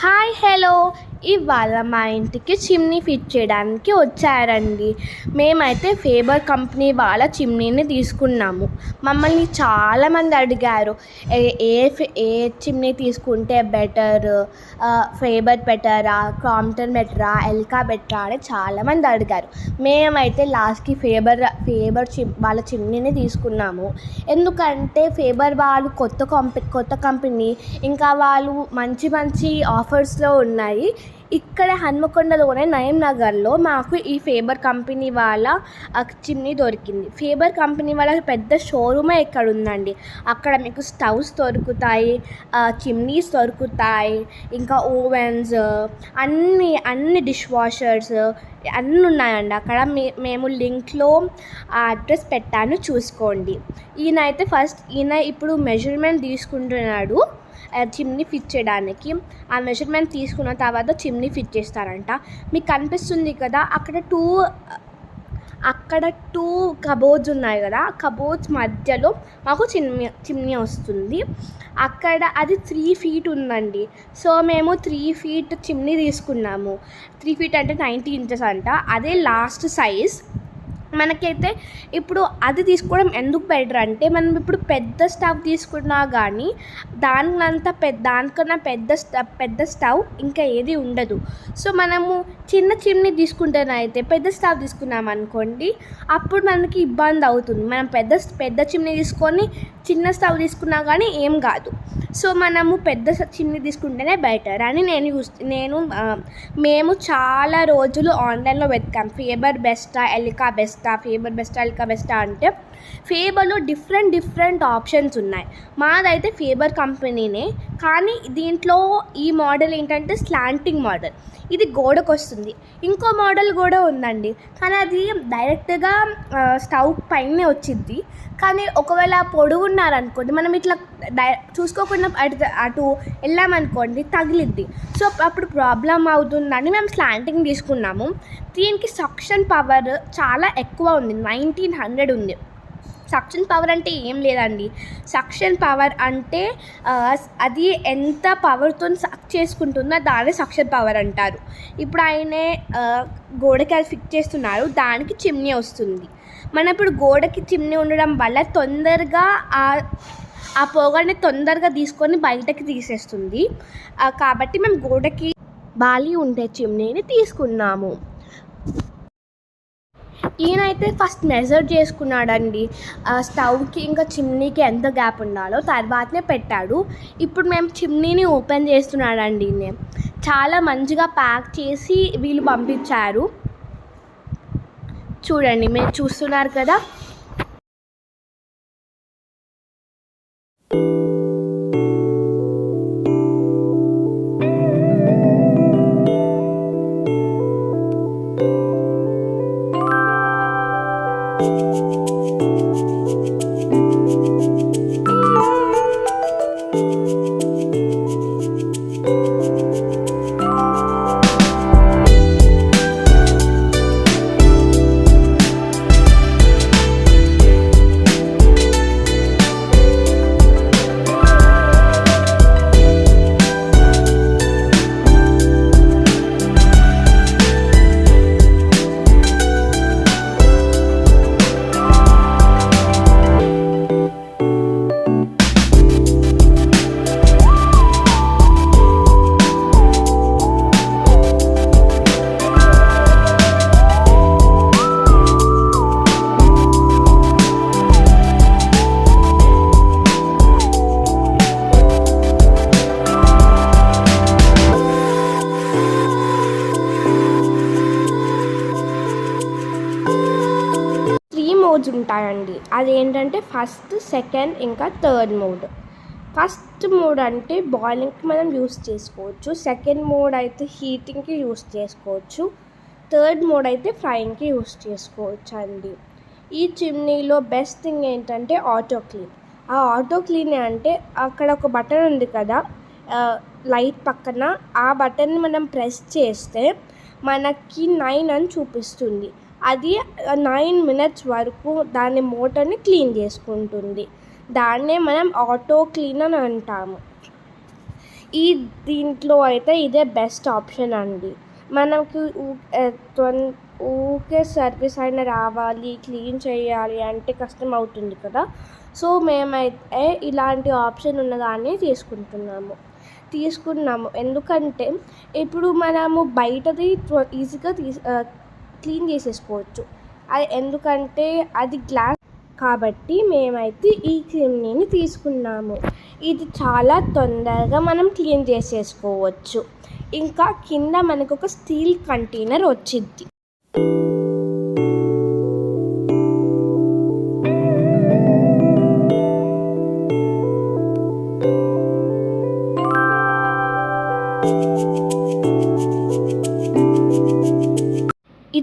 Hi hello ఇవాళ మా ఇంటికి చిమ్నీ ఫిట్ చేయడానికి వచ్చారండి. మేమైతే ఫేబర్ కంపెనీ వాళ్ళ చిమ్నీని తీసుకున్నాము. మమ్మల్ని చాలామంది అడిగారు ఏ ఏ చిమ్నీ తీసుకుంటే బెటర్ ఫేబర్ బెటరా క్రాంప్టన్ బెటరా ఎల్కా బెటరా అని చాలామంది అడిగారు. మేమైతే లాస్ట్కి ఫేబర్ ఫేబర్ చిమ్ వాళ్ళ చిమ్నీని తీసుకున్నాము. ఎందుకంటే ఫేబర్ వాళ్ళు కొత్త కంపెనీ కొత్త కంపెనీ ఇంకా వాళ్ళు మంచి మంచి ఆఫర్స్లో ఉన్నాయి. ఇక్కడ హన్మకొండలోనే నయంనగర్లో మాకు ఈ ఫేబర్ కంపెనీ వాళ్ళ ఆ చిమ్నీ దొరికింది. ఫేబర్ కంపెనీ వాళ్ళ పెద్ద షోరూమే ఇక్కడ ఉందండి అక్కడ మీకు స్టవ్స్ దొరుకుతాయి చిమ్నీస్ దొరుకుతాయి ఇంకా ఓవెన్స్ అన్ని అన్ని డిష్ వాషర్స్ అన్నీ ఉన్నాయండి. అక్కడ మే మేము లింక్లో ఆ అడ్రస్ పెట్టాను చూసుకోండి. ఈయన అయితే ఫస్ట్ ఈయన ఇప్పుడు మెజర్మెంట్ తీసుకుంటున్నాడు. చిమ్నీ ఫిట్ చేయడానికి. ఆ మెజర్మెంట్ తీసుకున్న తర్వాత చిమ్నీ ఫిట్ చేస్తారంట. మీకు కనిపిస్తుంది కదా అక్కడ టూ అక్కడ టూ కబోర్డ్స్ ఉన్నాయి కదా కబోర్డ్స్ మధ్యలో మాకు చిమ్ని చిమ్నీ వస్తుంది. అక్కడ అది త్రీ ఫీట్ ఉందండి. సో మేము త్రీ ఫీట్ చిమ్నీ తీసుకున్నాము. త్రీ ఫీట్ అంటే నైంటీ ఇంచెస్ అంట. అదే లాస్ట్ సైజ్ మనకైతే ఇప్పుడు అది తీసుకోవడం ఎందుకు బెటర్ అంటే మనం ఇప్పుడు పెద్ద స్టవ్ తీసుకున్నా కానీ దానికంత పెద్ద దానికన్నా పెద్ద పెద్ద స్టవ్ ఇంకా ఏది ఉండదు. సో మనము చిన్న చిమ్నీ తీసుకుంటేనైతే పెద్ద స్టవ్ తీసుకున్నాం అనుకోండి అప్పుడు మనకి ఇబ్బంది అవుతుంది. మనం పెద్ద పెద్ద చిమ్నీ తీసుకొని చిన్న స్టవ్ తీసుకున్నా కానీ ఏం కాదు. సో మనము పెద్ద చిమ్ని తీసుకుంటేనే బెటర్ అని నేను యూస్ నేను మేము చాలా రోజులు ఆన్లైన్లో వెతికాం. ఫేబర్ బెస్టా ఎలికా బెస్ట్ ఫేబర్ బెస్టా ఎలికా బెస్టా అంటే ఫేబర్లో డిఫరెంట్ డిఫరెంట్ ఆప్షన్స్ ఉన్నాయి. మాదైతే ఫేబర్ కంపెనీనే. కానీ దీంట్లో ఈ మోడల్ ఏంటంటే స్లాంటింగ్ మోడల్. ఇది గోడకు వస్తుంది. ఇంకో మోడల్ కూడా ఉందండి. కానీ అది డైరెక్ట్గా స్టవ్ పైనే వచ్చింది. కానీ ఒకవేళ పొడుగున్నారనుకోండి మనం ఇట్లా డై చూసుకోకుండా అటు అటు వెళ్ళామనుకోండి తగిలిద్ది. సో అప్పుడు ప్రాబ్లం అవుతుందని మేము స్లాంటింగ్ తీసుకున్నాము. దీనికి సక్షన్ పవర్ చాలా ఎక్కువ ఉంది. నైన్టీన్ హండ్రెడ్ ఉంది. సక్షన్ పవర్ అంటే ఏం లేదండి. సక్షన్ పవర్ అంటే అది ఎంత పవర్తో సక్ చేసుకుంటుందో దాన్ని సక్షన్ పవర్ అంటారు. ఇప్పుడు ఆయనే గోడకి అది ఫిక్స్ చేస్తున్నారు దానికి చిమ్నీ వస్తుంది. మనం ఇప్పుడు గోడకి చిమ్నీ ఉండడం వల్ల తొందరగా ఆ ఆ పొగని తొందరగా తీసుకొని బయటకి తీసేస్తుంది. కాబట్టి మేము గోడకి బాలి ఉండే చిమ్నీని తీసుకున్నాము. ఈయనైతే ఫస్ట్ మెజర్ చేసుకున్నాడండి. ఆ స్టవ్కి ఇంకా చిమ్నీకి ఎంత గ్యాప్ ఉండాలో తర్వాతనే పెట్టాడు. ఇప్పుడు మేము చిమ్నీని ఓపెన్ చేస్తున్నాడండి ఈయన. చాలా మంచిగా ప్యాక్ చేసి వీళ్ళు పంపించారు. చూడండి మీరు చూస్తున్నారు కదా? త్రీ అది అదేంటంటే ఫస్ట్ సెకండ్ ఇంకా థర్డ్ మోడ్. ఫస్ట్ మోడ్ అంటే బాయిలింగ్కి మనం యూస్ చేసుకోవచ్చు. సెకండ్ మోడ్ అయితే హీటింగ్కి యూస్ చేసుకోవచ్చు. థర్డ్ మోడ్ అయితే ఫ్రైయింగ్కి యూస్ చేసుకోవచ్చు అండి ఈ చిమ్నీలో బెస్ట్ థింగ్ ఏంటంటే ఆటో క్లీన్. ఆ ఆటో క్లీన్ అంటే అక్కడ ఒక బటన్ ఉంది కదా లైట్ పక్కన. ఆ బటన్ని మనం ప్రెస్ చేస్తే మనకి నైన్ అని చూపిస్తుంది. అది నైన్ మినిట్స్ వరకు దాని మోటార్ని క్లీన్ చేసుకుంటుంది. దాన్నే మనం ఆటో క్లీన్ అని అంటాము. ఈ దీంట్లో అయితే ఇదే బెస్ట్ ఆప్షన్ అండి. మనకు ఊరికే సర్వీస్ అయినా రావాలి క్లీన్ చేయాలి అంటే కష్టం అవుతుంది కదా. సో మేమైతే ఇలాంటి ఆప్షన్ ఉన్నదాన్ని తీసుకుంటున్నాము. తీసుకున్నాము. ఎందుకంటే ఇప్పుడు మనము బయటది ఈజీగా తీసు క్లీన్ చేసేసుకోవచ్చు. అది ఎందుకంటే అది గ్లాస్ కాబట్టి మేమైతే ఈ క్రిమిని తీసుకున్నాము. ఇది చాలా తొందరగా మనం క్లీన్ చేసేసుకోవచ్చు. ఇంకా కింద మనకు ఒక స్టీల్ కంటైనర్ వచ్చింది.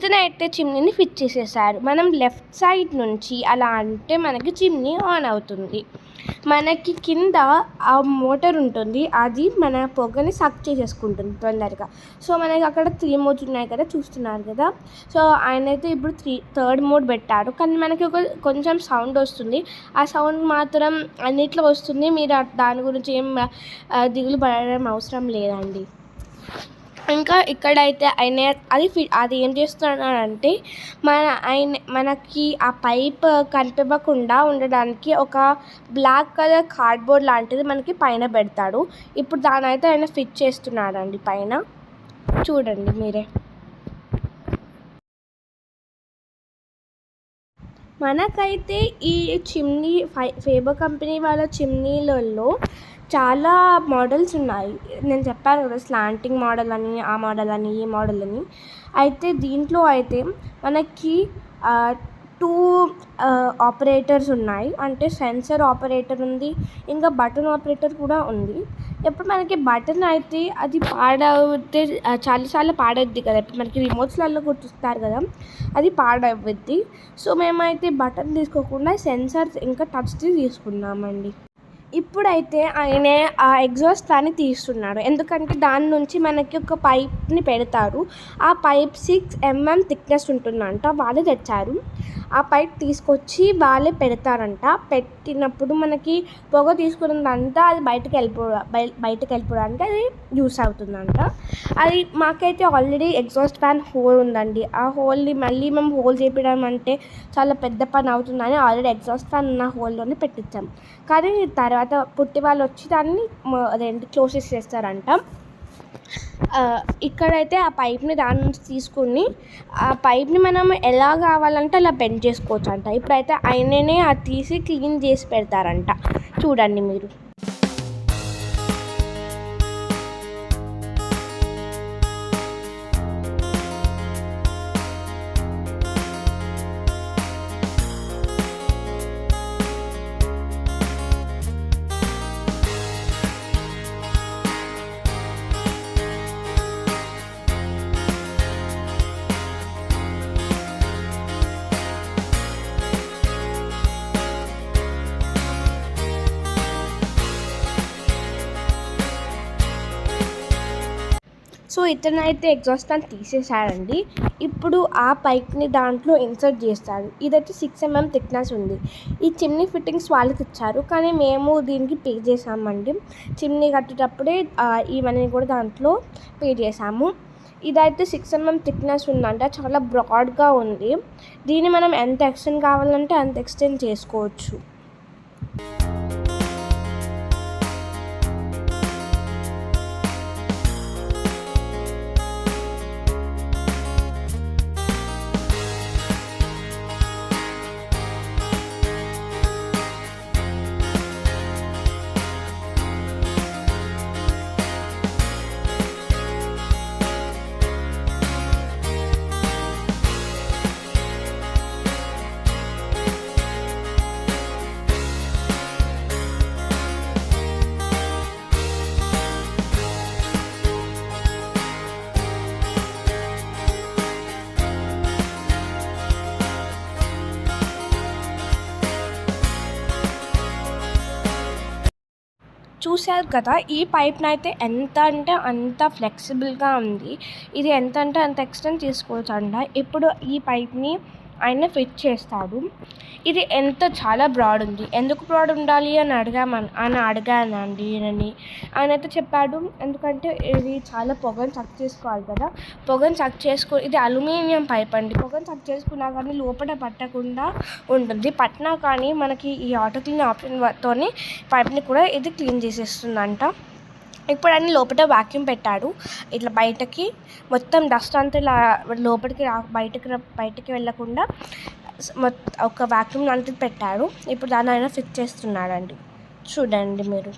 ఇతనైతే చిమ్నీని ఫిట్ చేసేసారు. మనం లెఫ్ట్ సైడ్ నుంచి అలా అంటే మనకి చిమ్నీ ఆన్ అవుతుంది. మనకి కింద ఆ మోటార్ ఉంటుంది. అది మన పొగని సక్ చేసేసుకుంటుంది తొందరగా. సో మనకి అక్కడ త్రీ మోడ్స్ ఉన్నాయి కదా చూస్తున్నారు కదా. సో ఆయన అయితే ఇప్పుడు త్రీ థర్డ్ మోడ్ పెట్టారు. కానీ మనకి ఒక కొంచెం సౌండ్ వస్తుంది. ఆ సౌండ్ మాత్రం అన్నిట్లో వస్తుంది. మీరు దాని గురించి ఏం దిగులు పడడం అవసరం లేదండి. ఇంకా ఇక్కడైతే ఆయన అది ఫి అది ఏం చేస్తున్నాడంటే మన ఆయన మనకి ఆ పైప్ కనిపించకుండా ఉండడానికి ఒక బ్లాక్ కలర్ కార్డ్బోర్డ్ లాంటిది మనకి పైన పెడతాడు. ఇప్పుడు దాని అయితే ఆయన ఫిట్ చేస్తున్నాడండి పైన. చూడండి మీరే. మనకైతే ఈ చిమ్నీ ఫై ఫేబర్ కంపెనీ వాళ్ళ చిమ్నీలలో చాలా మోడల్స్ ఉన్నాయి. నేను చెప్పాను కదా స్లాంటింగ్ మోడల్ అని ఆ మోడల్ అని ఈ మోడల్ అని. అయితే దీంట్లో అయితే మనకి టూ ఆపరేటర్స్ ఉన్నాయి. అంటే సెన్సర్ ఆపరేటర్ ఉంది ఇంకా బటన్ ఆపరేటర్ కూడా ఉంది. ఇప్పుడు మనకి బటన్ అయితే అది పాడవుతే చాలాసార్లు పాడవుద్ది కదా. ఇప్పుడు మనకి రిమోట్స్లలో గుర్తిస్తారు కదా అది పాడవుద్ది. సో మేమైతే బటన్ తీసుకోకుండా సెన్సర్స్ ఇంకా టచ్ది తీసుకున్నామండి. ఇప్పుడైతే ఆయనే ఆ ఎగ్జాస్ట్ ఫ్యాన్ని తీస్తున్నాడు. ఎందుకంటే దాని నుంచి మనకి ఒక పైప్ని పెడతారు. ఆ పైప్ సిక్స్ ఎంఎం థిక్నెస్ ఉంటుందంట. వాళ్ళు తెచ్చారు. ఆ పైప్ తీసుకొచ్చి వాళ్ళే పెడతారంట. పెట్టినప్పుడు మనకి పొగ తీసుకున్నదంతా అది బయటకు వెళ్ళిపో బయటకు వెళ్ళిపోవడానికి అది యూస్ అవుతుందంట. అది మాకైతే ఆల్రెడీ ఎగ్జాస్ట్ ఫ్యాన్ హోల్ ఉందండి. ఆ హోల్ని మళ్ళీ మేము హోల్ చేపించడం అంటే చాలా పెద్ద పని అవుతుందని ఆల్రెడీ ఎగ్జాస్ట్ ఫ్యాన్ ఉన్న హోల్లోనే పెట్టించాం. కానీ తర్వాత తర్వాత పుట్టి వాళ్ళు వచ్చి దాన్ని అదేంటి క్లోజ్ చేస్తారంట ఇక్కడైతే ఆ పైప్ని దాని నుంచి తీసుకుని ఆ పైప్ని మనం ఎలా కావాలంటే అలా బెండ్ చేసుకోవచ్చు అంట ఇప్పుడైతే ఆయననే అది తీసి క్లీన్ చేసి పెడతారంట. చూడండి మీరు. సో ఇతనైతే ఎగ్జాస్ట్ ఫ్యాన్ తీసేశాడండి. ఇప్పుడు ఆ పైప్ని దాంట్లో ఇన్సర్ట్ చేస్తాడు. ఇదైతే సిక్స్ ఎంఎం థిక్నెస్ ఉంది. ఈ చిమ్నీ ఫిట్టింగ్స్ వాళ్ళకి ఇచ్చారు. కానీ మేము దీనికి పే చేసామండి చిమ్నీ కట్టేటప్పుడే ఈ మనీని కూడా దాంట్లో పే చేసాము ఇదైతే సిక్స్ ఎంఎం థిక్నెస్ ఉందంట. చాలా బ్రాడ్గా ఉంది. దీన్ని మనం ఎంత ఎక్స్టెండ్ కావాలంటే అంత ఎక్స్టెండ్ చేసుకోవచ్చు. చూశారు కదా ఈ పైప్ని అయితే ఎంత అంటే అంత ఫ్లెక్సిబుల్గా ఉంది. ఇది ఎంత అంటే అంత ఎక్స్టెండ్ చేసుకోవచ్చు అంట ఇప్పుడు ఈ పైప్ని ఆయన ఫిట్ చేస్తాడు. ఇది ఎంత చాలా బ్రాడ్ ఉంది. ఎందుకు బ్రాడ్ ఉండాలి అని అడిగామని అని అడిగానండి ఈయనని. ఆయన అయితే చెప్పాడు ఎందుకంటే ఇది చాలా పొగను చక్ చేసుకోవాలి కదా. పొగను చక్ చేసుకో ఇది అల్యూమినియం పైప్ అండి. పొగను చక్ చేసుకున్నా కానీ లోపల పట్టకుండా ఉంటుంది. పట్టినా కానీ మనకి ఈ ఆటో క్లీన్ ఆప్షన్తో పైప్ని కూడా ఇది క్లీన్ చేసేస్తుందంట. ఇప్పుడు అన్ని లోపల వాక్యూమ్ పెట్టాడు. ఇట్లా బయటకి మొత్తం డస్ట్ అంతా ఇలా లోపలికి రా బయటకి బయటకి వెళ్ళకుండా ఒక వాక్యూమ్ లాంటిది పెట్టాడు ఇప్పుడు దాన్ని ఆయన ఫిక్స్ చేస్తున్నాడండి. చూడండి మీరు.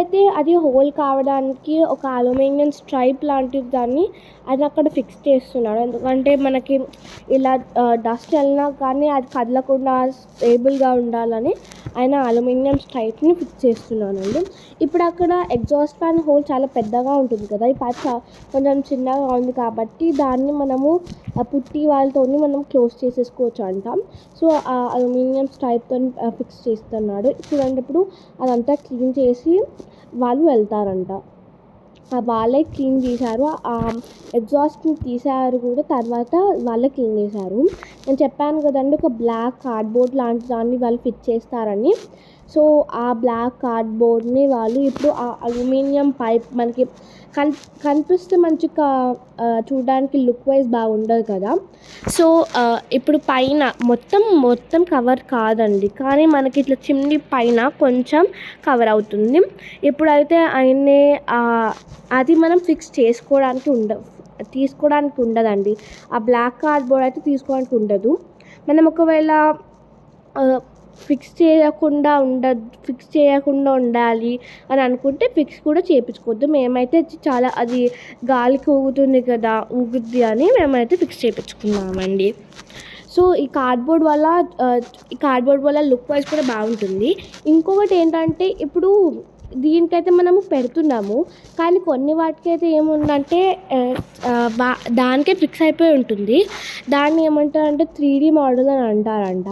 అయితే అది హోల్ కావడానికి ఒక అల్యూమినియం స్ట్రైప్ లాంటిది దాన్ని అది అక్కడ ఫిక్స్ చేస్తున్నాడు. ఎందుకంటే మనకి ఇలా డస్ట్ వెళ్ళినా కానీ అది కదలకుండా స్టేబుల్గా ఉండాలని ఆయన అల్యూమినియం స్ట్రైప్ని ఫిక్స్ చేస్తున్నానండి ఇప్పుడు అక్కడ ఎగ్జాస్ట్ ఫ్యాన్ హోల్ చాలా పెద్దగా ఉంటుంది కదా. ఈ పచ్చ చా- కొంచెం చిన్నగా ఉంది కాబట్టి దాన్ని మనము పుట్టి వాళ్ళతో మనం క్లోజ్ చేసేసుకోవచ్చు అంట. సో ఆ అల్యూమినియం స్ట్రైప్తో ఫిక్స్ చేస్తున్నాడు. చూడండి ఇప్పుడు అదంతా క్లీన్ చేసి వాళ్ళు వెళ్తారంట. వాళ్ళే క్లీన్ చేశారు. ఆ ఎగ్జాస్ట్ని తీసారు కూడా తర్వాత వాళ్ళే క్లీన్ చేశారు. నేను చెప్పాను కదండి ఒక బ్లాక్ కార్డ్బోర్డ్ లాంటి దాన్ని వాళ్ళు ఫిట్ చేస్తారని. సో ఆ బ్లాక్ కార్డ్బోర్డ్ని వాళ్ళు ఇప్పుడు ఆ అల్యూమినియం పైప్ మనకి కన్ కనిపిస్తే మంచిగా చూడడానికి లుక్ వైజ్ బాగుండదు కదా. సో ఇప్పుడు పైన మొత్తం మొత్తం కవర్ కాదండి. కానీ మనకి ఇట్లా చిమ్ని పైన కొంచెం కవర్ అవుతుంది. ఇప్పుడైతే ఆయనే అది మనం ఫిక్స్ చేసుకోవడానికి ఉండ తీసుకోవడానికి ఉండదండి. ఆ బ్లాక్ కార్డ్బోర్డ్ అయితే తీసుకోవడానికి ఉండదు. మనం ఒకవేళ ఫిక్స్ చేయకుండా ఉండ ఫిక్స్ చేయకుండా ఉండాలి అని అనుకుంటే ఫిక్స్ కూడా చేయించుకోవద్దు మేమైతే చాలా అది గాలికి ఊగుతుంది కదా ఊగుద్ది అని మేమైతే ఫిక్స్ చేయించుకున్నామండి సో ఈ కార్డ్బోర్డ్ వల్ల ఈ కార్డ్బోర్డ్ వల్ల లుక్ వైజ్ కూడా బాగుంటుంది. ఇంకొకటి ఏంటంటే ఇప్పుడు దీనికైతే మనము పెడుతున్నాము. కానీ కొన్ని వాటికైతే ఏముందంటే దానికే ఫిక్స్ అయిపోయి ఉంటుంది. దాన్ని ఏమంటారంటే త్రీ డీ మోడల్ అని అంటారంట.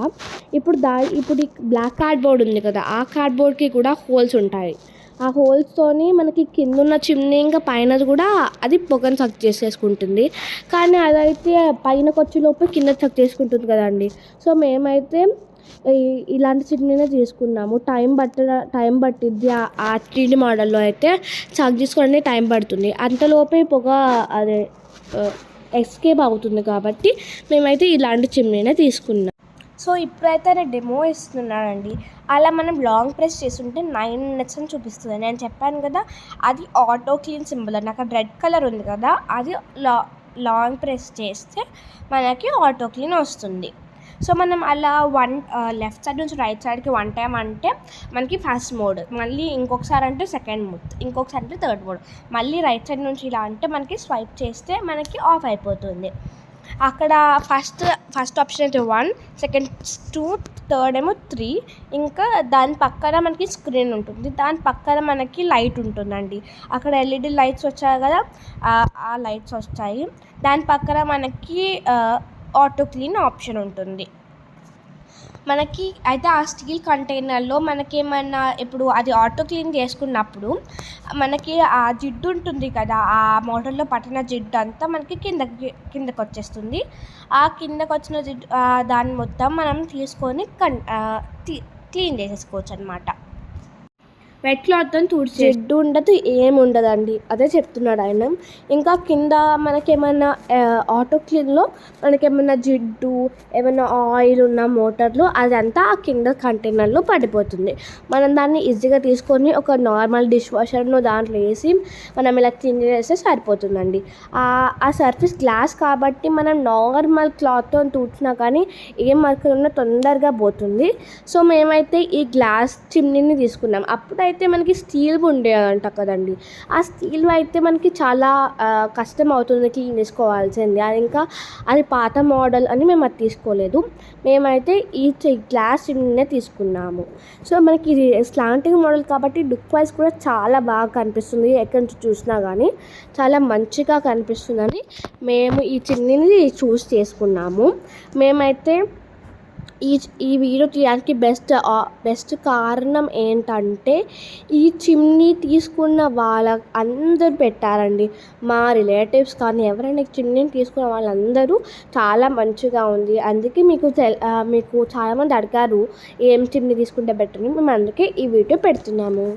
ఇప్పుడు దా ఇప్పుడు ఈ బ్లాక్ కార్డ్బోర్డ్ ఉంది కదా ఆ కార్డ్బోర్డ్కి కూడా హోల్స్ ఉంటాయి. ఆ హోల్స్తోని మనకి కింద ఉన్న చిమ్నీ ఇంకా పైనది కూడా అది పొగను సక్ చేసేసుకుంటుంది. కానీ అదైతే పైన వచ్చే కింద సక్ చేసుకుంటుంది కదండి. సో మేమైతే ఇలాంటి చట్నీనే తీసుకున్నాము. టైం బట్ట టైం పట్టిద్ది ఆ- త్రీడీ మోడల్లో అయితే సక్ చేసుకోవడానికి టైం పడుతుంది. అంతలోపే పొగ అదే ఎస్కేప్ అవుతుంది కాబట్టి మేమైతే ఇలాంటి చిమ్నీనే తీసుకున్నాం. సో ఇప్పుడైతే నేను డెమో ఇస్తున్నానండి అలా మనం లాంగ్ ప్రెస్ చేస్తుంటే నైన్ మినిట్స్ అని చూపిస్తుంది. నేను చెప్పాను కదా అది ఆటో క్లీన్ సింబల్ అని. అక్కడ రెడ్ కలర్ ఉంది కదా అది లా లాంగ్ ప్రెస్ చేస్తే మనకి ఆటో క్లీన్ వస్తుంది. సో మనం అలా వన్ లెఫ్ట్ సైడ్ నుంచి రైట్ సైడ్కి వన్ టైం అంటే మనకి ఫస్ట్ మోడ్ మళ్ళీ ఇంకొకసారి అంటే సెకండ్ మోడ్ ఇంకొకసారి అంటే థర్డ్ మోడ్. మళ్ళీ రైట్ సైడ్ నుంచి ఇలా అంటే మనకి స్వైప్ చేస్తే మనకి ఆఫ్ అయిపోతుంది. అక్కడ ఫస్ట్ ఫస్ట్ ఆప్షన్ అయితే వన్ సెకండ్ టూ థర్డ్ ఏమో త్రీ. ఇంకా దాని పక్కన మనకి స్క్రీన్ ఉంటుంది. దాని పక్కన మనకి లైట్ ఉంటుందండి. అక్కడ ఎల్ఈడి లైట్స్ వచ్చాయి కదా ఆ- ఆ లైట్స్ వస్తాయి. దాని పక్కన మనకి ఆటో క్లీన్ ఆప్షన్ ఉంటుంది. మనకి అయితే ఆ స్టీల్ కంటైనర్లో మనకేమన్నా ఇప్పుడు అది ఆటో క్లీన్ చేసుకున్నప్పుడు మనకి ఆ జిడ్డు ఉంటుంది కదా ఆ మోటార్లో పట్టిన జిడ్డు అంతా మనకి కిందకి కిందకు వచ్చేస్తుంది ఆ కిందకు వచ్చిన జిడ్డు దాన్ని మొత్తం మనం తీసుకొని కన్ క్లీన్ చేసేసుకోవచ్చు అనమాట వెట్ క్లాత్తో తుడిచే జిడ్డు ఉండదు ఏముండదండి అదే చెప్తున్నాడు ఆయన. ఇంకా కింద మనకేమైనా ఆటో క్లీన్లో మనకేమైనా జిడ్డు ఏమైనా ఆయిల్ ఉన్న మోటార్లు అదంతా ఆ కింద కంటైనర్లో పడిపోతుంది. మనం దాన్ని ఈజీగా తీసుకొని ఒక నార్మల్ డిష్ వాషర్ను దాంట్లో వేసి మనం ఇలా క్లీన్ చేస్తే సరిపోతుందండి. ఆ- సర్ఫేస్ గ్లాస్ కాబట్టి మనం నార్మల్ క్లాత్తో తుడిచినా కానీ ఏం మరకలు ఉన్నా తొందరగా పోతుంది. సో మేమైతే ఈ గ్లాస్ చిమ్నీని తీసుకున్నాం. అయితే మనకి స్టీల్ ఉండేదంట కదండి. ఆ స్టీల్ అయితే మనకి చాలా కష్టం అవుతుంది క్లీన్ చేసుకోవాల్సింది అది ఇంకా అది పాత మోడల్ అని మేము అది తీసుకోలేదు. మేమైతే ఈ గ్లాస్ చిమ్నీనే తీసుకున్నాము. సో మనకి ఇది స్లాంటింగ్ మోడల్ కాబట్టి లుక్ వైజ్ కూడా చాలా బాగా కనిపిస్తుంది. ఎక్కడి నుంచి చూసినా కానీ చాలా మంచిగా కనిపిస్తుందని మేము ఈ చిమ్నీని చూస్ చేసుకున్నాము. మేమైతే ఈ ఈ వీడియో తీయడానికి బెస్ట్ బెస్ట్ కారణం ఏంటంటే ఈ చిమ్నీ తీసుకున్న వాళ్ళ అందరూ పెట్టారండి. మా రిలేటివ్స్ కానీ ఎవరైనా చిమ్నీని తీసుకున్న వాళ్ళందరూ చాలా మంచిగా ఉంది. అందుకే మీకు మీకు చాలామంది అడిగారు ఏం చిమ్నీ తీసుకుంటే బెటర్ని మేము అందుకే ఈ వీడియో పెడుతున్నాము.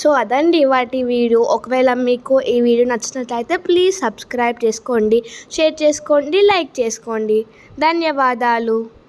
సో అదండి వాటి వీడియో. ఒకవేళ మీకు ఈ వీడియో నచ్చినట్లయితే ప్లీజ్ సబ్స్క్రైబ్ చేసుకోండి. షేర్ చేసుకోండి. లైక్ చేసుకోండి. ధన్యవాదాలు.